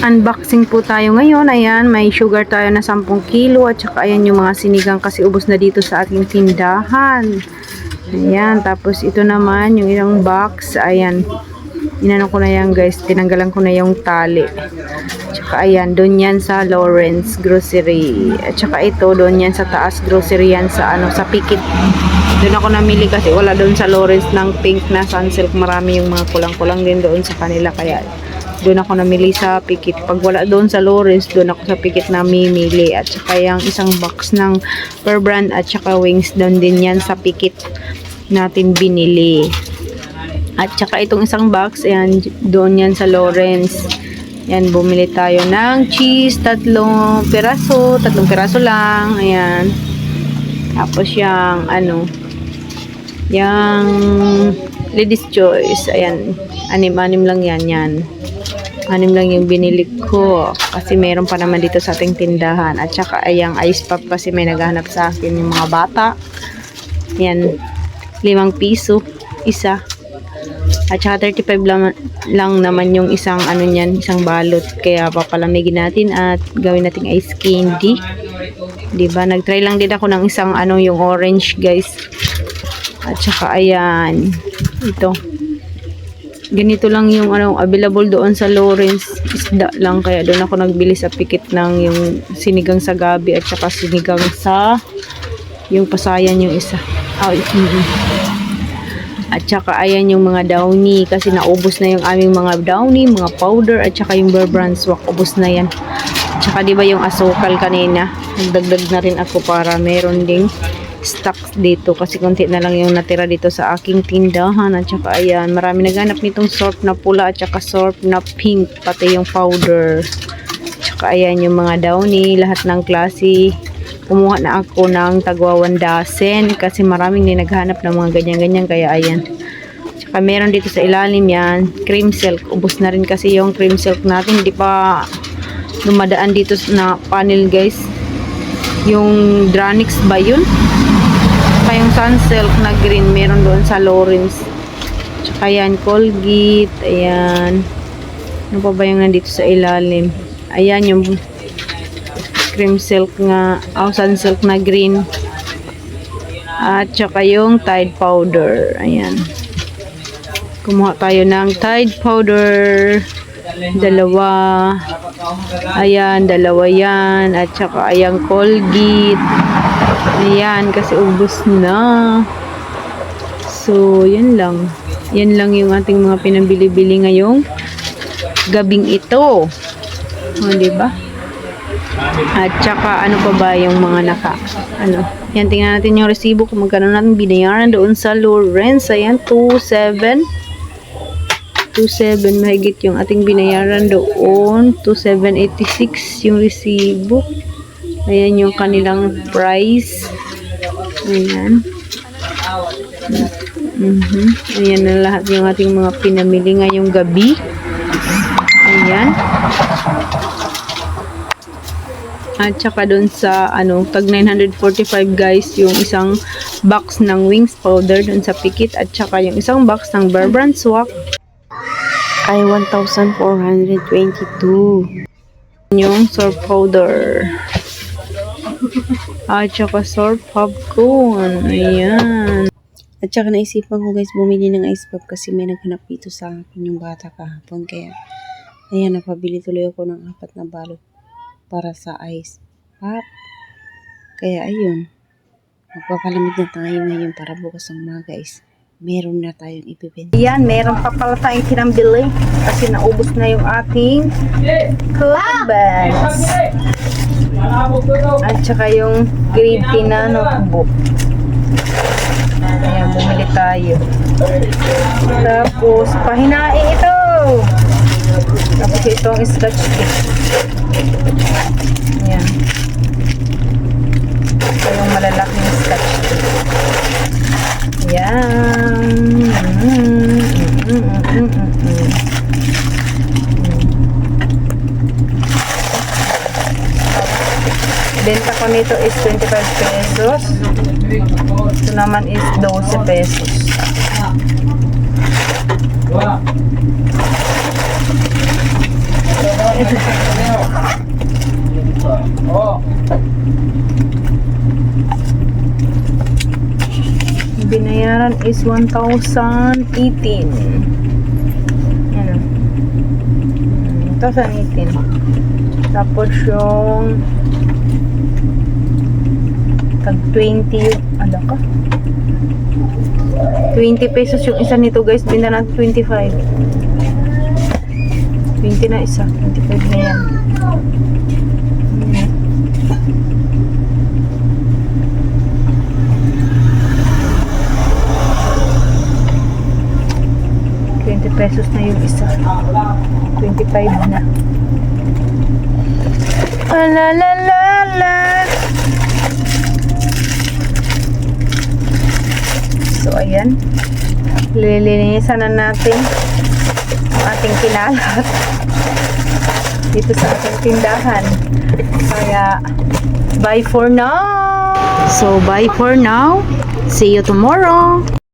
Unboxing po tayo ngayon. Ayan, may sugar tayo na 10 kilo at saka ayan yung mga sinigang kasi ubos na dito sa ating tindahan. Ayan, tapos ito naman yung ilang box. Ayan, inano ko na yan guys. Tinanggalan ko na yung tali. Tsaka ayan, doon yan sa Lawrence Grocery. At saka ito, doon yan sa taas grocery yan sa ano, sa Pikit. Doon ako namili kasi wala doon sa Lawrence ng pink na sunsilk. Marami yung mga kulang-kulang din doon sa kanila. Kaya doon ako namili sa Pikit. Pag wala doon sa Lawrence, doon ako sa Pikit namimili. At saka yung isang box ng per brand at saka wings doon din yan sa Pikit natin binili. At saka itong isang box, ayan, doon yan sa Lawrence. Yan, bumili tayo ng cheese, tatlong piraso, tatlong piraso lang, ayan. Tapos yung, ano, yung ladies choice, ayan, anim-anim lang yan, yan. Anim lang yung binili ko kasi meron pa naman dito sa ating tindahan. At saka ayang ice pop kasi may naghahanap sa akin yung mga bata. Yan, limang piso, isa. At saka 35 lang, lang naman yung isang ano niyan, isang balot. Kaya papalamigin natin at gawin nating ice candy. 'Di ba? Nagtry lang din ako ng isang ano yung orange, guys. At saka ayan, ito. Ganito lang yung ano available doon sa Lawrence. Isda lang kaya doon ako nagbili sa pikit ng yung sinigang sa gabi at saka sinigang sa yung pasayan yung isa. Ah, mm at saka ayan yung mga downy kasi naubos na yung aming mga downy, mga powder at saka yung Bear Brand swak ubos na yan. At saka di ba yung asukal kanina, nagdagdag na rin ako para meron ding stock dito kasi konti na lang yung natira dito sa aking tindahan at saka ayan, marami naghanap nitong sort na pula at saka sort na pink pati yung powder. At saka ayan yung mga downy, lahat ng klase kumuha na ako ng tagwa 1 dozen kasi maraming din naghanap ng mga ganyan-ganyan kaya ayan. Tsaka meron dito sa ilalim yan, cream silk. Ubus na rin kasi yung cream silk natin. Hindi pa dumadaan dito na panel guys. Yung Dranix ba yun? Tsaka yung sun silk na green meron doon sa Lawrence. Tsaka yan, Colgate. Ayan. Ano pa ba yung nandito sa ilalim? Ayan yung cream silk nga, oh, sun silk na green. At saka yung Tide powder. Ayan. Kumuha tayo ng Tide powder. Dalawa. Ayan, dalawa yan. At saka ayan Colgate. Ayan, kasi ubos na. So, yan lang. Yan lang yung ating mga pinabili-bili ngayong gabing ito. O, diba? At saka ano pa ba yung mga naka ano. Yan tingnan natin yung resibo kung magkano natin binayaran doon sa Lawrence. Ayan 27 27 mahigit yung ating binayaran doon. 2786 yung resibo. Ayan yung kanilang price. Ayan. Mhm. Ayan na lahat yung ating mga pinamili ngayong gabi. Ayan. At saka dun sa ano, tag 945 guys, yung isang box ng wings powder dun sa pikit at saka yung isang box ng Bear Brand swak ay 1,422. Yung surf powder. At saka surf popcorn. Ayan. At saka naisipan ko guys bumili ng ice pop kasi may naghanap dito sa akin yung bata kahapon. Kaya ayan napabili tuloy ako ng apat na balot para sa ice pop. Kaya ayun, magpapalamig na tayo ngayon para bukas ng mga guys. Meron na tayong ibibenta. Yan, meron pa pala tayong kinambili kasi naubos na yung ating cotton buds. At saka yung grade 10 na notebook. Ayan, bumili tayo. Tapos, pahinain ito! Tapos itong scotch tape. Ayan. Ito yung malalaking scotch tape. Ayan. Mm, mm, mm, mm, mm, mm. Benta ko nito is 25 pesos. Ito naman is 12 pesos. Binayaran is 1,018. Yan o. Hmm, 1,018. Tapos yung tag 20 yung ano ka? 20 pesos yung isa nito guys. Binda natin 25. 20 na isa. 25 na yan. Pesos na yung isa. 25 na. Ah, la la la la. So, ayan. Lilinisan na natin ang ating kinalat dito sa ating tindahan. Kaya, bye for now! So, bye for now. See you tomorrow!